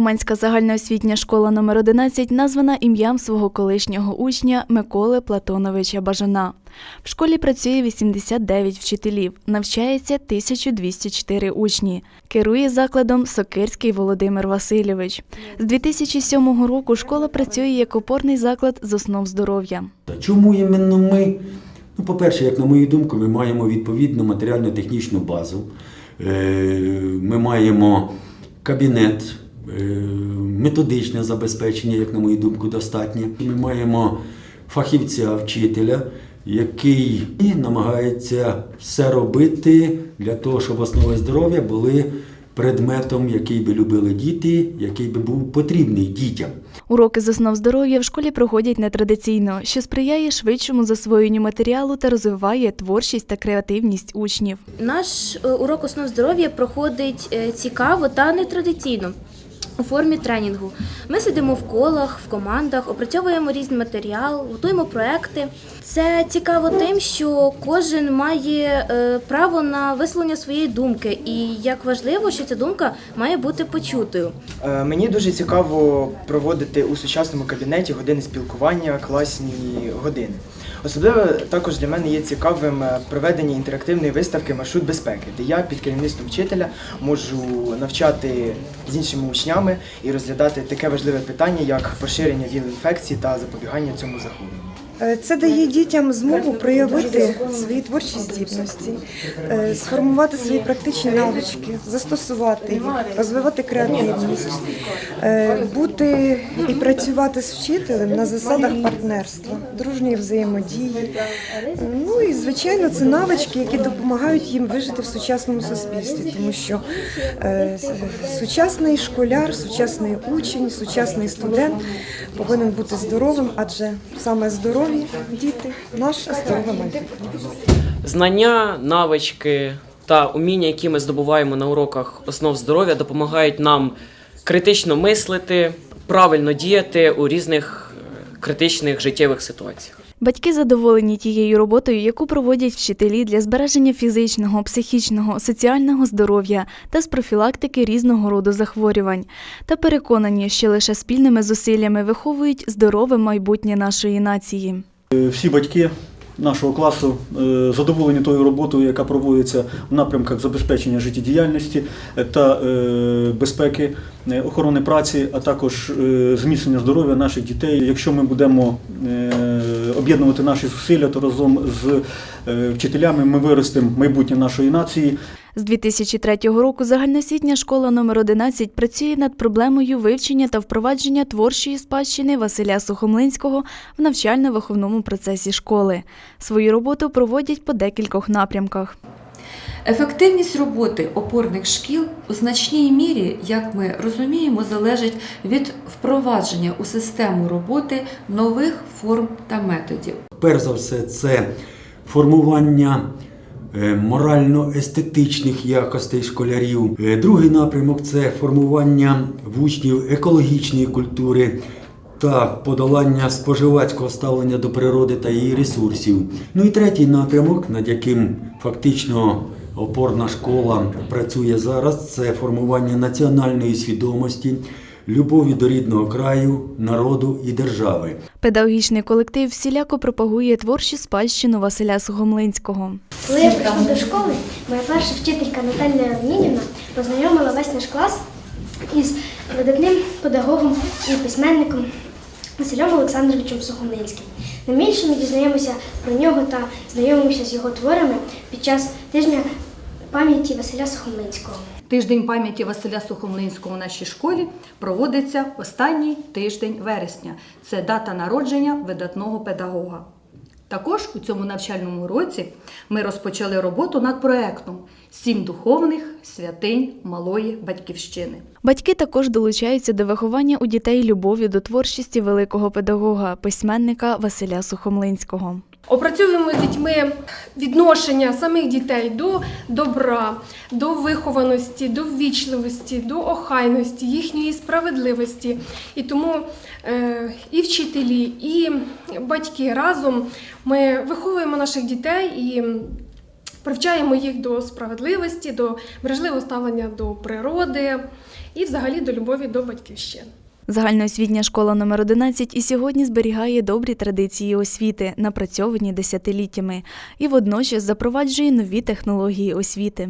Уманська загальноосвітня школа номер 11 названа ім'ям свого колишнього учня Миколи Платоновича Бажана. В школі працює 89 вчителів, навчається 1204 учні. Керує закладом Сокирський Володимир Васильович. З 2007 року школа працює як опорний заклад з основ здоров'я. Чому іменно ми? Ну, по-перше, як на мою думку, ми маємо відповідну матеріально-технічну базу. Е, Ми маємо кабінет, методичне забезпечення, як на мою думку, достатнє. Ми маємо фахівця, вчителя, який намагається все робити для того, щоб основи здоров'я були предметом, який би любили діти, який би був потрібний дітям. Уроки з основ здоров'я в школі проходять нетрадиційно, що сприяє швидшому засвоєнню матеріалу та розвиває творчість та креативність учнів. Наш е, урок основ здоров'я проходить е, цікаво та нетрадиційно. У формі тренінгу ми сидимо в колах, в командах, опрацьовуємо різний матеріал, готуємо проекти. Це цікаво тим, що кожен має е, право на висловлення своєї думки, і як важливо, що ця думка має бути почутою. Е, Мені дуже цікаво проводити у сучасному кабінеті години спілкування, класні години. Особливо також для мене є цікавим е, проведення інтерактивної виставки Маршрут безпеки, де я під керівництвом вчителя можу навчати з іншими учнями і розглядати таке важливе питання, як поширення ВІЛ-інфекції та запобігання цьому захворюванню. Е, Це дає дітям змогу проявити свої творчі здібності, е, сформувати свої практичні навички, застосувати їх, розвивати креативність, е, бути і працювати з вчителем на засадах партнерства, дружньої взаємодії. Ну і звичайно, це навички, які допомагають їм вижити в сучасному суспільстві, тому що сучасний школяр, сучасний учень, сучасний студент повинен бути здоровим, адже саме здорові діти наш майбутнє. Знання, навички та уміння, які ми здобуваємо на уроках основ здоров'я, допомагають нам критично мислити, правильно діяти у різних е, критичних життєвих ситуаціях. Батьки задоволені тією роботою, яку проводять вчителі для збереження фізичного, психічного, соціального здоров'я та з профілактики різного роду захворювань, та переконані, що лише спільними зусиллями виховують здорове майбутнє нашої нації. Е, Всі батьки нашого класу е, задоволені тою роботою, яка проводиться в напрямках забезпечення життєдіяльності е, та е, безпеки охорони праці, а також зміцнення здоров'я наших дітей. Якщо ми будемо об'єднувати наші зусилля, то разом з вчителями ми виростемо майбутнє нашої нації. З 2003 року загальноосвітня школа номер 11 працює над проблемою вивчення та впровадження творчої спадщини Василя Сухомлинського в навчально-виховному процесі школи. Свою роботу проводять по декількох напрямках. Ефективність роботи опорних шкіл у значній мірі, як ми розуміємо, залежить від впровадження у систему роботи нових форм та методів. Перш за все, це формування морально-естетичних якостей школярів. Е, Другий напрямок це формування в учнів екологічної культури та подолання споживацького ставлення до природи та її ресурсів. Ну і третій напрямок, над яким фактично опорна школа працює зараз, це формування національної свідомості, любові до рідного краю, народу і держави. Педагогічний колектив всіляко пропагує творчу спадщину Василя Сухомлинського. Коли я прийшла до школи, моя перша вчителька Наталія Леонідівна познайомила весь наш клас із видатним педагогом і письменником Василем Олександровичем Сухомлинським. Найбільше ми дізнаємося про нього та знайомимося з його творами під час тижня пам'яті Василя Сухомлинського. Тиждень пам'яті Василя Сухомлинського у нашій школі проводиться останній тиждень вересня. Це дата народження видатного педагога. Також у цьому навчальному році ми розпочали роботу над проектом Сім духовних святинь малої батьківщини. Батьки також долучаються до виховання у дітей любові до творчості великого педагога, письменника Василя Сухомлинського. Опрацьовуємо з дітьми відношення самих дітей до добра, до вихованості, до ввічливості, до охайності, їхньої справедливості. І тому е, і вчителі, і батьки разом ми виховуємо наших дітей і привчаємо їх до справедливості, до бережливого ставлення до природи і взагалі до любові до батьківщини. Загальноосвітня школа номер 11 і сьогодні зберігає добрі традиції освіти, напрацьовані десятиліттями, і водночас запроваджує нові технології освіти.